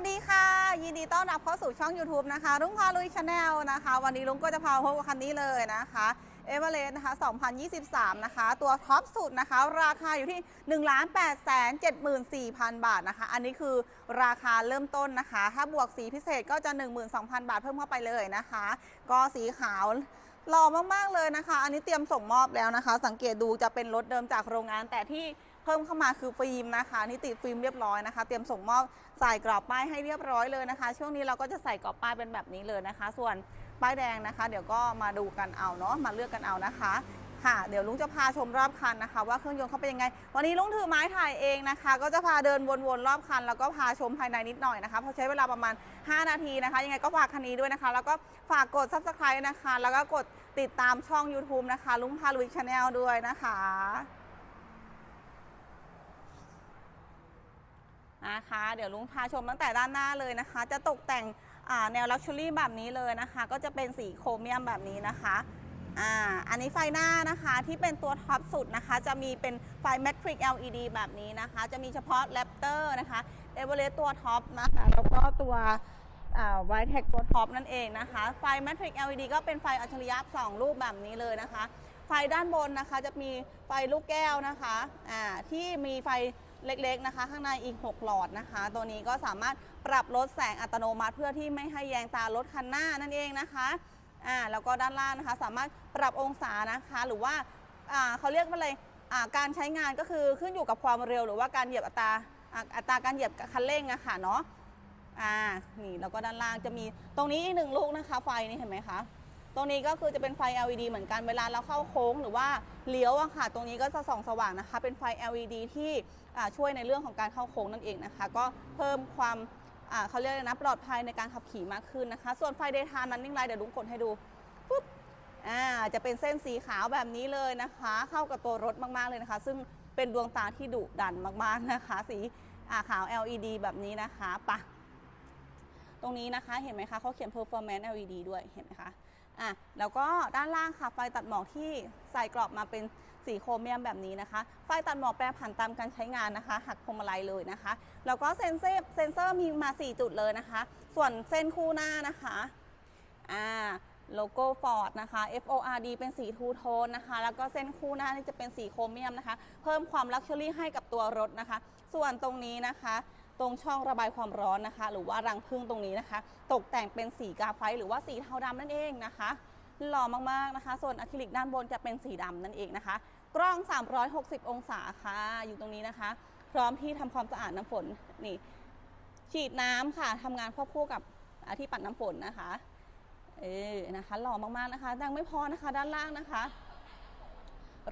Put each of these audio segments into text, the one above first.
วัสดีค่ะ ยินดีต้อนรับเข้าสู่ช่อง YouTube นะคะลุงพาลุยชาแนลนะคะ วันนี้ลุงก็จะพาพบกับคันนี้เลยนะคะเอเวอเรสต์นะคะ 2023 นะคะ ตัวท็อปสุดนะคะ ราคาอยู่ที่ 1 8 7 4 0 0 0 บาทนะคะ อันนี้คือราคาเริ่มต้นนะคะ ถ้าบวกสีพิเศษก็จะ 12,000 บาทเพิ่มเข้าไปเลยนะคะ ก็สีขาวหล่อมาก ๆ เลยนะคะ อันนี้เตรียมส่งมอบแล้วนะคะ สังเกตดูจะเป็นรถเดิมจากโรงงานแต่ที่ พิ่มเข้ามาคือฟิล์มนะคะนี่ติดฟิล์มเรียบร้อยนะคะ เตรียมส่งมอบใส่กรอบป้ายให้เรียบร้อยเลยนะคะ ช่วงนี้เราก็จะใส่กรอบป้ายเป็นแบบนี้เลยนะคะ ส่วนป้ายแดงนะคะ เดี๋ยวก็มาดูกันเอาเนาะมาเลือกกันเอานะคะค่ะเดี๋ยวลุงจะพาชมรอบคันนะคะ ว่าเครื่องยนต์เขาเป็นยังไง วันนี้ลุงถือไม้ถ่ายเองนะคะ ก็จะพาเดินวนๆรอบคัน แล้วก็พาชมภายในนิดหน่อยนะคะเพราะใช้เวลาประมาณ 5 นาทีนะคะ ยังไงก็ฝากคันนี้ด้วยนะคะ แล้วก็ฝากกด subscribe นะคะ แล้วก็กดติดตามช่อง YouTube นะคะ ลุงพาลุยชาแนลด้วยนะคะ นะคะ เดี๋ยวลุงพาชมตั้งแต่ด้านหน้าเลยนะคะ จะตกแต่งแนวลักชัวรี่แบบนี้เลยนะคะ ก็จะเป็นสีโครเมียมแบบนี้นะคะอ่าอันนี้ไฟหน้านะคะที่เป็นตัวท็อปสุดนะคะ จะมีเป็นไฟ Matrix LED แบบนี้นะคะ จะมีเฉพาะ Raptor นะคะเอเวอเรสต์ตัวท็อปนะคะแล้วก็ตัวไวท์เทคตัวท็อปนั่นเองนะคะ ไฟ Matrix LED ก็เป็นไฟอัจฉริยะ 2 รูปแบบนี้เลยนะคะ ไฟด้านบนนะคะจะมีไฟลูกแก้วนะคะอ่าที่มีไฟ เล็กๆนะคะ ข้างในอีก 6 หลอดนะคะ ตัวนี้ก็สามารถปรับลดแสงอัตโนมัติ เพื่อที่ไม่ให้แยงตารถคันหน้านั่นเองนะคะอ่าแล้วก็ด้านล่างนะคะ สามารถปรับองศานะคะ หรือว่าอ่าเขาเรียกว่าอะไรอ่าการใช้งานก็คือขึ้นอยู่กับความเร็ว หรือว่าการเหยียบอัตราอัตราการเหยียบคันเร่งอะค่ะเนาะอ่านี่แล้วก็ด้านล่างจะมีตรงนี้อีกหนึ่งลูกนะคะ ไฟนี่เห็นไหมคะ ตรงนี้ก็คือจะเป็นไฟ LED เหมือนกันเวลาเราเข้าโค้งหรือว่าเลี้ยวอะค่ะ ตรงนี้ก็จะส่องสว่างนะคะ เป็นไฟ LED ที่ช่วยในเรื่องของการเข้าโค้งนั่นเองนะคะ ก็เพิ่มความเขาเรียกนะปลอดภัยในการขับขี่มากขึ้นนะคะ ส่วนไฟ daytime running light เดี๋ยวลุงกดให้ดูปุ๊บอ่าจะเป็นเส้นสีขาวแบบนี้เลยนะคะ เข้ากับตัวรถมาก ๆ เลยนะคะ ซึ่งเป็นดวงตาที่ดุดันมาก ๆ นะคะ สีขาว LED แบบนี้นะคะปะตรงนี้นะคะเห็นไหมคะเขาเขียน performance LED ด้วยเห็นไหมคะ อะแล้วก็ด้านล่างค่ะไฟตัดหมอกที่ใส่กรอบมาเป็นสีโครเมียมแบบนี้นะคะ ไฟตัดหมอกแปรผันตามการใช้งานนะคะ หักพวงมาลัยเลยนะคะ แล้วก็เซนเซอร์เซนเซอร์มีมา 4 จุดเลยนะคะ ส่วนเส้นคู่หน้านะคะอ่าโลโก้ Ford นะคะ F O R D เป็นสีทูโทนนะคะ แล้วก็เส้นคู่หน้านี่จะเป็นสีโครเมียมนะคะ เพิ่มความลักชัวรี่ให้กับตัวรถนะคะ ส่วนตรงนี้นะคะ ตรงช่องระบายความร้อนนะคะ หรือว่ารังพึ่งตรงนี้นะคะ ตกแต่งเป็นสีกาไฟหรือว่าสีเทาดำนั่นเองนะคะหล่อมากๆนะคะ ส่วนอะคริลิกด้านบนจะเป็นสีดำนั่นเองนะคะ กล้อง 360 องศาค่ะ อยู่ตรงนี้นะคะ พร้อมที่ทำความสะอาดน้ำฝนนี่ ฉีดน้ำค่ะทำงานควบคู่กับที่ปัดน้ำฝนนะคะ เออนะคะ หล่อมากๆนะคะ ดังไม่พอนะคะ ด้านล่างนะคะ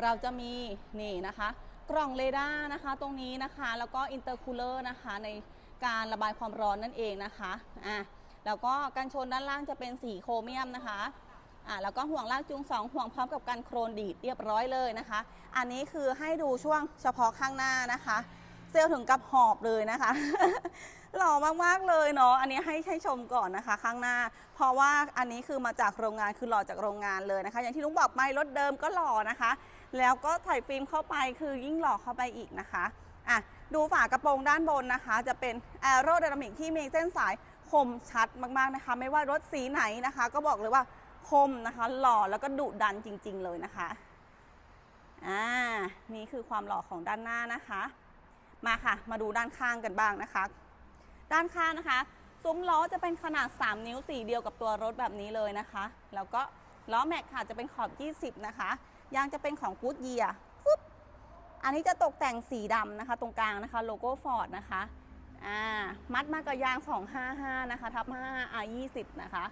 เราจะมีนี่นะคะ กล่องเรดาร์นะคะ ตรงนี้นะคะ แล้วก็อินเตอร์คูลเลอร์นะคะในการระบายความร้อนนั่นเองนะคะอะแล้วก็กันชนด้านล่างจะเป็นสีโครเมียมนะคะอะแล้วก็ห่วงลากจูงสองห่วงพร้อมกับการโครนดีดเรียบร้อยเลยนะคะ อันนี้คือให้ดูช่วงเฉพาะข้างหน้านะคะ เซลถึงกับหอบเลยนะคะ หล่อมากๆเลยเนาะอันนี้ให้ให้ชมก่อนนะคะ ข้างหน้า เพราะว่าอันนี้คือมาจากโรงงานคือหล่อจากโรงงานเลยนะคะ อย่างที่ลุงบอกไปรถเดิมก็หล่อนะคะ แล้วก็ถ่ายฟิล์มเข้าไปคือยิ่งหล่อเข้าไปอีกนะคะอะดูฝากระโปรงด้านบนนะคะ จะเป็นแอโร d y นามิกที่มีเส้นสายคมชัดมากๆนะคะ ไม่ว่ารถสีไหนนะคะ ก็บอกเลยว่าคมนะคะ หล่อแล้วก็ดุดันจริง ๆ เลยนะคะอ่านี่คือความหล่อของด้านหน้านะคะ มาค่ะ มาดูด้านข้างกันบ้างนะคะ ด้านข้างนะคะซุ้มล้อจะเป็นขนาด 3 นิ้วสีเดียวกับตัวรถแบบนี้เลยนะคะ แล้วก็ล้อแม็กค่ะจะเป็นขอบ 20 นะคะ ยางจะเป็นของกูดเยียฟึบอันนี้จะตกแต่งสีดำนะคะ ตรงกลางนะคะโลโก้ฟอร์ดนะคะอ่ามัดมากกับยาง 255 นะคะทับ5 R20 นะคะ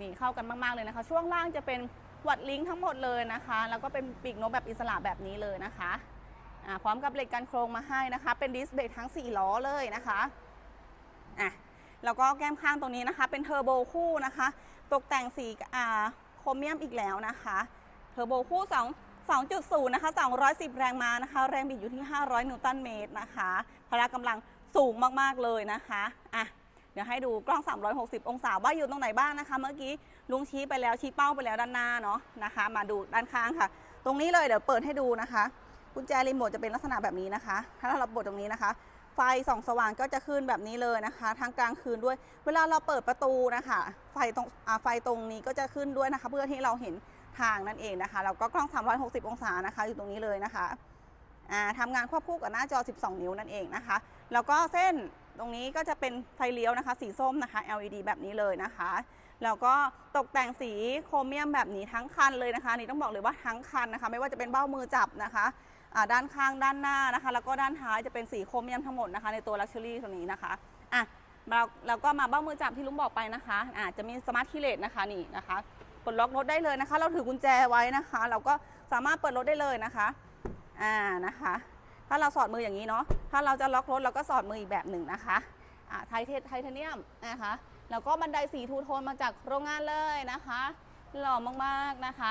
นี่เข้ากันมากๆเลยนะคะ ช่วงล่างจะเป็นวัดลิงก์ทั้งหมดเลยนะคะ แล้วก็เป็นปีกนกแบบอิสระแบบนี้เลยนะคะอ่าพร้อมกับเหล็กกันโครงมาให้นะคะ เป็นดิสเบรกทั้ง 4 ล้อเลยนะคะอะแล้วก็แก้มข้างตรงนี้นะคะ เป็นเทอร์โบคู่นะคะ ตกแต่งสีอ่าโครเมียมอีกแล้วนะคะ เทอร์โบคู่2 2.0 นะคะ 210 แรงม้านะคะ แรงบิดอยู่ที่ 500 นิวตันเมตรนะคะ พละกำลังสูงมาก ๆ เลยนะคะ อะ เดี๋ยวให้ดูกล้อง 360 องศาว่าอยู่ตรงไหนบ้างนะคะ เมื่อกี้ลุงชี้ไปแล้วชี้เป้าไปแล้วด้านหน้าเนาะนะคะ มาดูด้านข้างค่ะ ตรงนี้เลยเดี๋ยวเปิดให้ดูนะคะ กุญแจรีโมทจะเป็นลักษณะแบบนี้นะคะ ถ้าเราปลดตรงนี้นะคะ ไฟส่องสว่างก็จะขึ้นแบบนี้เลยนะคะทั้งกลางคืนด้วย เวลาเราเปิดประตูนะคะ ไฟตรงไฟตรงนี้ก็จะขึ้นด้วยนะคะ เพื่อที่เราเห็น ทางนั่นเองนะคะแล้วก็กล้อง 360 องศานะคะ อยู่ตรงนี้เลยนะคะทำงานควบคู่กับหน้าจอ 12 นิ้วนั่นเองนะคะ แล้วก็เส้นตรงนี้ก็จะเป็นไฟเลี้ยวนะคะ สีส้มนะคะ LED แบบนี้เลยนะคะ แล้วก็ตกแต่งสีโครเมียมแบบนี้ทั้งคันเลยนะคะนี่ต้องบอกเลยว่าทั้งคันนะคะ ไม่ว่าจะเป็นเบ้ามือจับนะคะด้านข้างด้านหน้านะคะ แล้วก็ด้านท้ายจะเป็นสีโครเมียมทั้งหมดนะคะ ในตัวลักชัวรี่ตัวนี้นะคะอะเราเราก็มาเบ้ามือจับที่ลุงบอกไปนะคะอ่าจะมีสมาร์ทคีเลสนะคะนี่นะคะ ปลดล็อกรถได้เลยนะคะ เราถือกุญแจไว้นะคะ เราก็สามารถเปิดรถได้เลยนะคะอ่านะคะ ถ้าเราสอดมืออย่างนี้เนาะถ้าเราจะล็อกรถเราก็สอดมืออีกแบบหนึ่งนะคะอ่าไทเทไทเทเนียมนะคะแล้วก็บันไดสีทูโทนมาจากโรงงานเลยนะคะหล่อมากๆนะคะ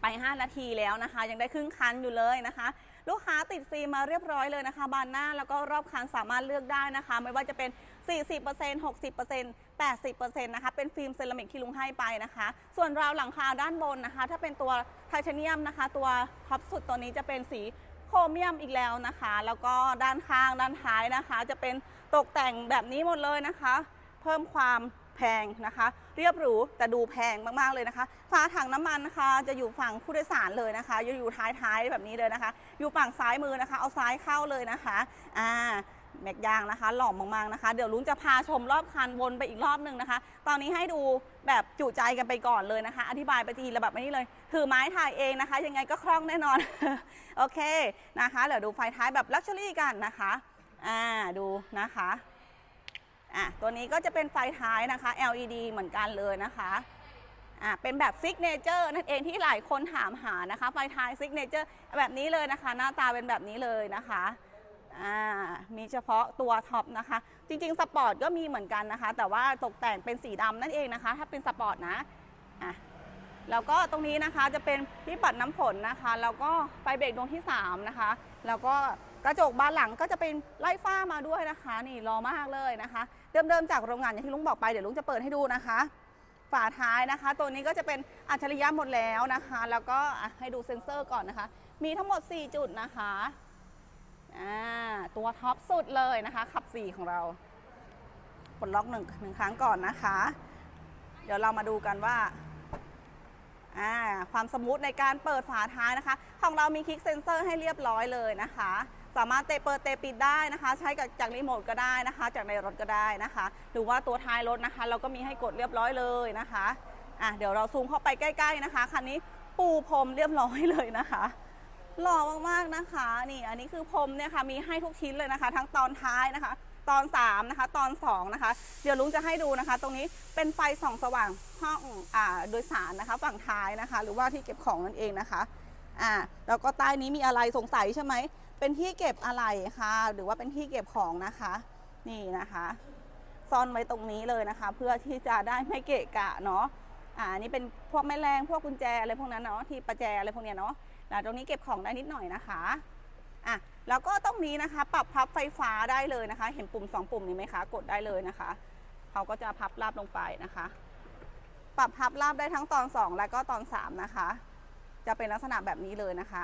ไป 5 นาทีแล้วนะคะ ยังได้ครึ่งคันอยู่เลยนะคะ ลูกค้าติดฟิล์มมาเรียบร้อยเลยนะคะ บานหน้าแล้วก็รอบคันสามารถเลือกได้นะคะ ไม่ว่าจะเป็น 40% 60% 80%นะคะ เป็นฟิล์มเซรามิกที่ลุงให้ไปนะคะ ส่วนราวหลังคาด้านบนนะคะ ถ้าเป็นตัวไทเทเนียมนะคะ ตัวท็อปสุดตัวนี้จะเป็นสีโครเมียมอีกแล้วนะคะ แล้วก็ด้านข้างด้านท้ายนะคะ จะเป็นตกแต่งแบบนี้หมดเลยนะคะ เพิ่มความ แพงนะคะ เรียบหรูแต่ดูแพงมากๆเลยนะคะฝาถังน้ำมันนะคะ จะอยู่ฝั่งผู้โดยสารเลยนะคะจะอยู่ท้ายๆแบบนี้เลยนะคะ อยู่ฝั่งซ้ายมือนะคะ เอาซ้ายเข้าเลยนะคะอ่าแม็กยางนะคะ หล่อมากๆนะคะ เดี๋ยวลุงจะพาชมรอบคันวนไปอีกรอบหนึ่งนะคะ ตอนนี้ให้ดูแบบจุใจกันไปก่อนเลยนะคะ อธิบายไปทีละแบบนี้เลย ถือไม้ถ่ายเองนะคะ ยังไงก็คล่องแน่นอน โอเคนะคะ เดี๋ยวดูไฟท้ายแบบลักชัวรี่กันนะคะ อ่าดูนะคะ อะตัวนี้ก็จะเป็นไฟท้ายนะคะ LED เหมือนกันเลยนะคะอะเป็นแบบซิกเนเจอร์นั่นเองที่หลายคนถามหานะคะ ไฟท้ายซิกเนเจอร์แบบนี้เลยนะคะ หน้าตาเป็นแบบนี้เลยนะคะอ่ามีเฉพาะตัวท็อปนะคะ จริงๆ สปอร์ตก็มีเหมือนกันนะคะ แต่ว่าตกแต่งเป็นสีดำนั่นเองนะคะ ถ้าเป็นสปอร์ตนะอะแล้วก็ตรงนี้นะคะจะเป็นที่ปัดน้ำฝนนะคะ แล้วก็ไฟเบรกดวงที่ 3 นะคะ แล้วก็ กระจกบานหลังก็จะเป็นไล่ฟ้ามาด้วยนะคะ นี่รอมากเลยนะคะ เดิมๆจากโรงงานอย่างที่ลุงบอกไปเดี๋ยวลุงจะเปิดให้ดูนะคะ ฝาท้ายนะคะ ตัวนี้ก็จะเป็นอัจฉริยะหมดแล้วนะคะ แล้วก็ให้ดูเซ็นเซอร์ก่อนนะคะ มีทั้งหมด 4 จุดนะคะอ่าตัวท็อปสุดเลยนะคะ ขับ 4 ของเราปลดล็อกหนึ่งหนึ่งครั้งก่อนนะคะ เดี๋ยวเรามาดูกันว่าอ่าความสมูทในการเปิดฝาท้ายนะคะ ของเรามีคลิกเซ็นเซอร์ให้เรียบร้อยเลยนะคะ สามารถเตะเปิดเตะปิดได้นะคะ ใช้กับจากรีโมทก็ได้นะคะ จากในรถก็ได้นะคะ หรือว่าตัวท้ายรถนะคะ เราก็มีให้กดเรียบร้อยเลยนะคะอะเดี๋ยวเราซูมเข้าไปใกล้ ๆนะคะคันนี้ปูพรมเรียบร้อยเลยนะคะหล่อมากๆนะคะนี่อันนี้คือพรมเนี่ยค่ะมีให้ทุกชิ้นเลยนะคะ ทั้งตอนท้ายนะคะ ตอน 3 นะคะ ตอน 2 นะคะ เดี๋ยวลุงจะให้ดูนะคะ ตรงนี้เป็นไฟส่องสว่างห้องอ่าโดยสารนะคะ ฝั่งท้ายนะคะ หรือว่าที่เก็บของนั่นเองนะคะอ่าแล้วก็ใต้นี้มีอะไรสงสัยใช่ไหม เป็นที่เก็บอะไรค่ะ หรือว่าเป็นที่เก็บของนะคะ นี่นะคะซ่อนไว้ตรงนี้เลยนะคะ เพื่อที่จะได้ไม่เกะกะเนาะอ่านนี่เป็นพวกแม่แรงพวกกุญแจอะไรพวกนั้นเนาะที่ประแจอะไรพวกเนี้ยเนาะแล้วตรงนี้เก็บของได้นิดหน่อยนะคะอะแล้วก็ตรงนี้นะคะ ปรับพับไฟฟ้าได้เลยนะคะ เห็นปุ่ม 2 ปุ่มนี้ไหมคะ กดได้เลยนะคะเขาก็จะพับราบลงไปนะคะ ปรับพับราบได้ทั้งตอน 2 และก็ตอน 3 นะคะ จะเป็นลักษณะแบบนี้เลยนะคะ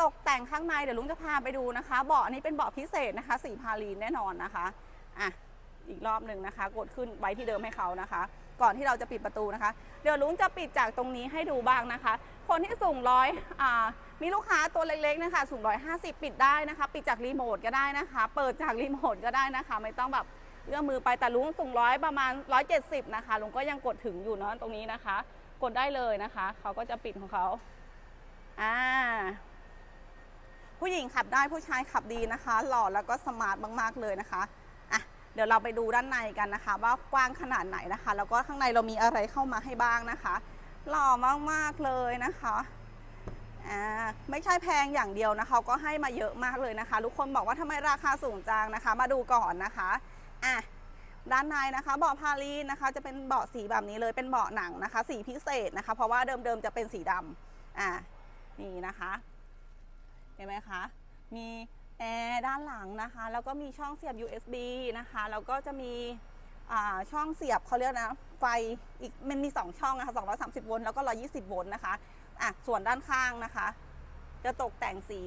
ตกแต่งข้างในเดี๋ยวลุงจะพาไปดูนะคะเบาะอันนี้เป็นเบาะพิเศษนะคะ สีพาลีนแน่นอนนะคะอะอีกรอบหนึ่งนะคะ กดขึ้นไว้ที่เดิมให้เขานะคะ ก่อนที่เราจะปิดประตูนะคะ เดี๋ยวลุงจะปิดจากตรงนี้ให้ดูบ้างนะคะ คนที่สูงร้อยอ่ามีลูกค้าตัวเล็กๆนะคะสูงร้อยห้าสิบปิดได้นะคะ ปิดจากรีโมทก็ได้นะคะ เปิดจากรีโมทก็ได้นะคะ ไม่ต้องแบบเอื้อมมือไปแต่ลุงสูงร้อยประมาณร้อยเจ็ดสิบนะคะลุงก็ยังกดถึงอยู่เนาะตรงนี้นะคะ กดได้เลยนะคะเขาก็จะปิดของเขาอ่า ผู้หญิงขับได้ผู้ชายขับดีนะคะ หล่อแล้วก็สมาร์ทมากๆเลยนะคะอะเดี๋ยวเราไปดูด้านในกันนะคะ ว่ากว้างขนาดไหนนะคะ แล้วก็ข้างในเรามีอะไรเข้ามาให้บ้างนะคะ หล่อมากๆเลยนะคะอ่าไม่ใช่แพงอย่างเดียวนะคะก็ให้มาเยอะมากเลยนะคะ ทุกคนบอกว่าทำไมราคาสูงจังนะคะ มาดูก่อนนะคะอะด้านในนะคะเบาะพาลีนนะคะ จะเป็นเบาะสีแบบนี้เลยเป็นเบาะหนังนะคะ สีพิเศษนะคะ เพราะว่าเดิมๆจะเป็นสีดำอะนี่นะคะ เห็นไหมคะ มีแอร์ด้านหลังนะคะ แล้วก็มีช่องเสียบ USB นะคะ แล้วก็จะมีช่องเสียบเขาเรียกนะ ไฟอีกมันมี 2 ช่องนะคะ230 โวลต์ แล้วก็ 120 โวลต์นะคะอะส่วนด้านข้างนะคะ จะตกแต่งสี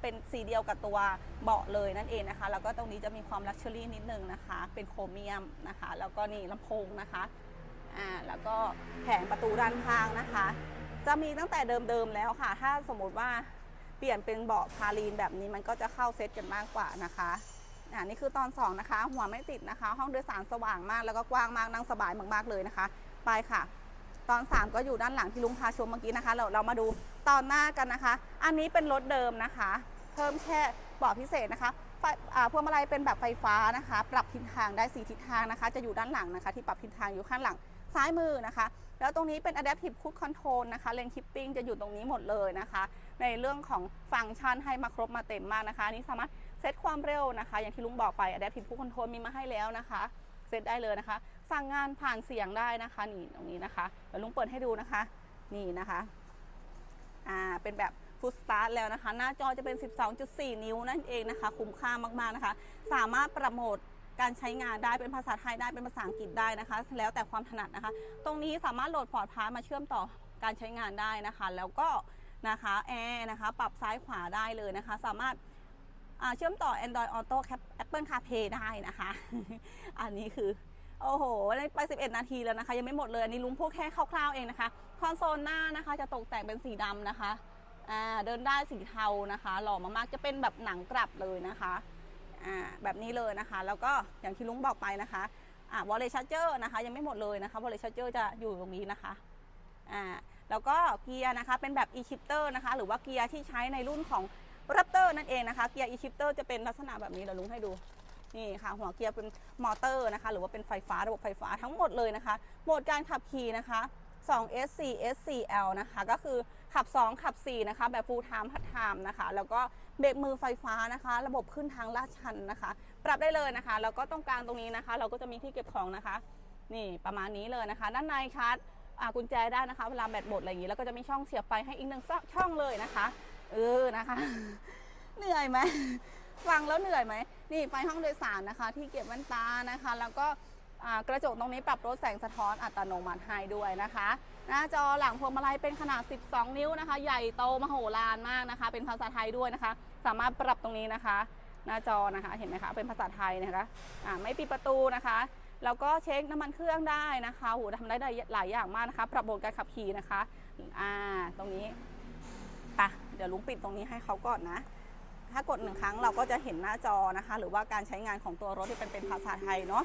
เป็นสีเดียวกับตัวเบาะเลยนั่นเองนะคะ แล้วก็ตรงนี้จะมีความลักชัวรี่นิดนึงนะคะ เป็นโครเมียมนะคะ แล้วก็นี่ลำโพงนะคะอ่าแล้วก็แผงประตูด้านข้างนะคะ จะมีตั้งแต่เดิมๆแล้วค่ะ ถ้าสมมติว่า เปลี่ยนเป็นเบาะพาลีนแบบนี้มันก็จะเข้าเซตกันมากกว่านะคะอ่านี่คือตอนสองนะคะ หัวไม่ติดนะคะ ห้องโดยสารสว่างมากแล้วก็กว้างมากนั่งสบายมากๆเลยนะคะ ไปค่ะ ตอน 3 ก็อยู่ด้านหลังที่ลุงพาชมเมื่อกี้นะคะ เราเรามาดูตอนหน้ากันนะคะ อันนี้เป็นรถเดิมนะคะ เพิ่มแค่เบาะพิเศษนะคะพวงมาลัยเป็นแบบไฟฟ้านะคะ ปรับทิศทางได้สีทิศทางนะคะ จะอยู่ด้านหลังนะคะ ที่ปรับทิศทางอยู่ข้างหลังซ้ายมือนะคะ แล้วตรงนี้เป็น adaptive cruise control นะคะเลนคิปปิ้งจะอยู่ตรงนี้หมดเลยนะคะ ในเรื่องของฟังก์ชันให้มาครบมาเต็มมากนะคะนนี้สามารถเซตความเร็วนะคะ อย่างที่ลุงบอกไป adaptive cruise control มีมาให้แล้วนะคะเซตได้เลยนะคะ สั่งงานผ่านเสียงได้นะคะนี่ตรงนี้นะคะเดี๋ยวลุงเปิดให้ดูนะคะ นี่นะคะอ่าเป็นแบบฟุตสตาร์ทแล้วนะคะ หน้าจอจะเป็น 12.4 นิ้วนั่นเองนะคะ คุ้มค่ามากๆนะคะ สามารถประโมท การใช้งานได้เป็นภาษาไทยได้เป็นภาษาอังกฤษได้นะคะ แล้วแต่ความถนัดนะคะ ตรงนี้สามารถโหลดฟอร์ดพามาเชื่อมต่อการใช้งานได้นะคะ แล้วก็นะคะแอร์นะคะ ปรับซ้ายขวาได้เลยนะคะ สามารถาเชื่อมต่อ Android Auto Apple CarPlay ได้นะคะ อันนี้คือ โอ้โหไป 11 นาทีแล้วนะคะ ยังไม่หมดเลย อันนี้ลุงพูดแค่คร่าวๆเองนะคะ คอนโซลหน้านะคะจะตกแต่งเป็นสีดำนะคะอ่าเดินได้สีเทานะคะ หล่อมากๆ จะเป็นแบบหนังกลับเลยนะคะ แบบนี้เลยนะคะ แล้วก็อย่างที่ลุงบอกไปนะคะอ่าวอลเลย์ชาร์เจอร์นะคะ ยังไม่หมดเลยนะคะวอลเลย์ชาร์เจอร์จะอยู่ตรงนี้นะคะอ่าแล้วก็เกียร์นะคะเป็นแบบ e-shifter นะคะ หรือว่าเกียร์ที่ใช้ในรุ่นของ Raptor นั่นเองนะคะเกียร์ e-shifter จะเป็นลักษณะแบบนี้เดี๋ยวลุงให้ดูนี่ค่ะ หัวเกียร์เป็นมอเตอร์นะคะ หรือว่าเป็นไฟฟ้าระบบไฟฟ้าทั้งหมดเลยนะคะโหมดการขับขี่นะคะ 2 S 4 S 4 L นะคะ ก็คือขับ 2 ขับ 4 นะคะ แบบ full time part time นะคะ แล้วก็เบรกมือไฟฟ้านะคะ ระบบขึ้นทางลาดชันนะคะ ปรับได้เลยนะคะ แล้วก็ตรงกลางตรงนี้นะคะ เราก็จะมีที่เก็บของนะคะ นี่ประมาณนี้เลยนะคะ ด้านในชาร์จกุญแจได้นะคะเวลาแบตหมดอะไรอย่างนี้ แล้วก็จะมีช่องเสียบไฟให้อีกหนึ่งช่องเลยนะคะ เออนะคะ เหนื่อยไหมฟังแล้วเหนื่อยไหมนี่ไฟห้องโดยสารนะคะ ที่เก็บแว่นตานะคะ แล้วก็ กระจกตรงนี้ปรับลดแสงสะท้อนอัตโนมัติให้ด้วยนะคะ หน้าจอหลังพวงมาลัยเป็นขนาด 12 นิ้วนะคะ ใหญ่โตมโหฬารมากนะคะ เป็นภาษาไทยด้วยนะคะ สามารถปรับตรงนี้นะคะ หน้าจอนะคะเห็นไหมคะเป็นภาษาไทยนะคะอ่าไม่ปิดประตูนะคะแล้วก็เช็คน้ำมันเครื่องได้นะคะโหทำได้หลายอย่างมากนะคะ ปรับโหมดการขับขี่นะคะอ่าตรงนี้ปะเดี๋ยวลุงปิดตรงนี้ให้เขาก่อนนะ ถ้ากดหนึ่งครั้งเราก็จะเห็นหน้าจอนะคะ หรือว่าการใช้งานของตัวรถที่เป็นเป็นภาษาไทยเนาะ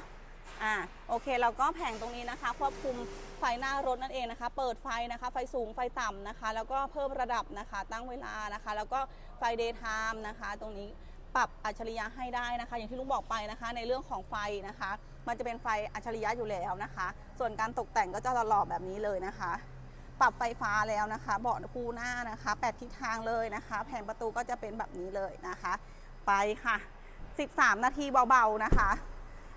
อ่าโอเคเราก็แผงตรงนี้นะคะ ควบคุมไฟหน้ารถนั่นเองนะคะ เปิดไฟนะคะ ไฟสูงไฟต่ำนะคะ แล้วก็เพิ่มระดับนะคะ ตั้งเวลานะคะ แล้วก็ไฟ day time นะคะ ตรงนี้ปรับอัจฉริยะให้ได้นะคะ อย่างที่ลุงบอกไปนะคะ ในเรื่องของไฟนะคะ มันจะเป็นไฟอัจฉริยะอยู่แล้วนะคะ ส่วนการตกแต่งก็จะหล่อแบบนี้เลยนะคะ ปรับไฟฟ้าแล้วนะคะ เบาะคู่หน้านะคะแปดทิศทางเลยนะคะ แผงประตูก็จะเป็นแบบนี้เลยนะคะ ไปค่ะ 13 นาทีเบาๆนะคะ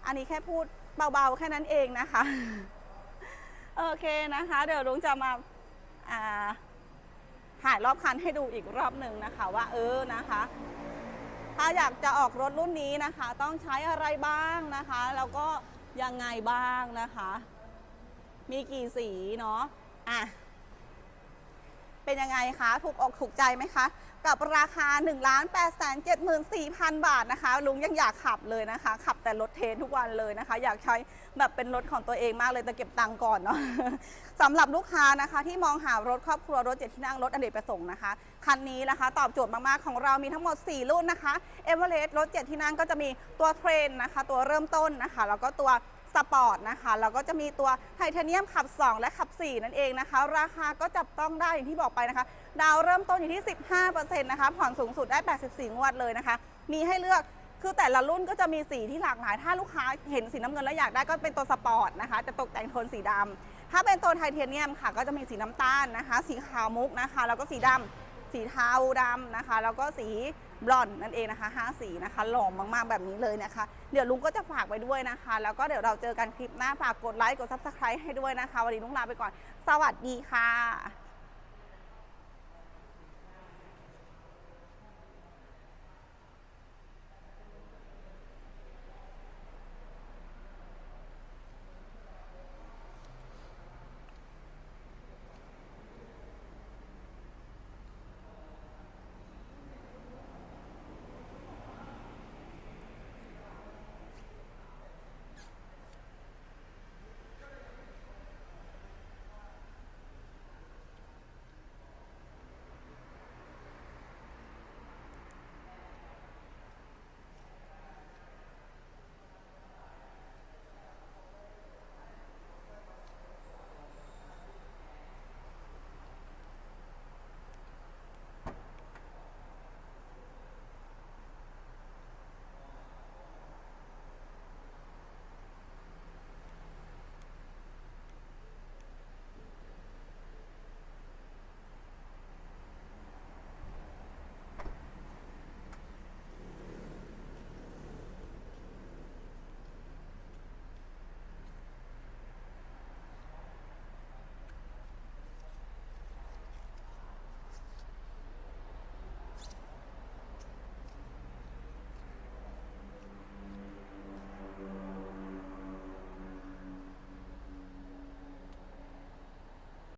อันนี้แค่พูดเบาๆ แค่นั้นเองนะคะ โอเคนะคะ เดี๋ยวลุงจะมาาถ่ายรอบคันให้ดูอีกรอบหนึ่งนะคะ ว่าเออนะคะ ถ้าอยากจะออกรถรุ่นนี้นะคะ ต้องใช้อะไรบ้างนะคะ แล้วก็ยังไงบ้างนะคะ มีกี่สีเนาะอะ เป็นยังไงคะ ถูกอกถูกใจไหมคะ กับราคา 1 8 7 4 0 0 0 บาทนะคะ ลุงยังอยากขับเลยนะคะ ขับแต่รถเทนทุกวันเลยนะคะ อยากใช้แบบเป็นรถของตัวเองมากเลยแต่เก็บตังค์ก่อนเนาะสำหรับลูกค้านะคะ ที่มองหารถครอบครัวรถเจ็ดที่นั่งรถอเนกประสงค์นะคะคันนี้นะคะ ตอบโจทย์มากๆของเรามีทั้งหมด 4 รุ่นนะคะเอเวอเรสต์รถเจ็ดที่นั่งก็จะมีตัวเทรนนะคะ ตัวเริ่มต้นนะคะ แล้วก็ตัว สปอร์ตนะคะแล้วก็จะมีตัวไทเทเนียมขับ 2 และขับ 4 นั่นเองนะคะ ราคาก็จับต้องได้อย่างที่บอกไปนะคะ ดาวเริ่มต้นอยู่ที่ 15%นะคะผ่อนสูงสุดได้ 84 งวดเลยนะคะ มีให้เลือกคือแต่ละรุ่นก็จะมีสีที่หลากหลาย ถ้าลูกค้าเห็นสีน้ำเงินแล้วอยากได้ก็เป็นตัวสปอร์ตนะคะ จะตกแต่งโทนสีดำถ้าเป็นตัวไทเทเนียมค่ะ ก็จะมีสีน้ำตาลนะคะ สีขาวมุกนะคะ แล้วก็สีดำ สีเทาดำนะคะ แล้วก็สีบลอนนั่นเองนะคะห้าสีนะคะ หล่อมากๆแบบนี้เลยนะคะ เดี๋ยวลุงก็จะฝากไปด้วยนะคะ แล้วก็เดี๋ยวเราเจอกันคลิปหน้าฝากกดไลค์กดซับสไครต์ให้ด้วยนะคะ วันนี้ลุงลาไปก่อน สวัสดีค่ะ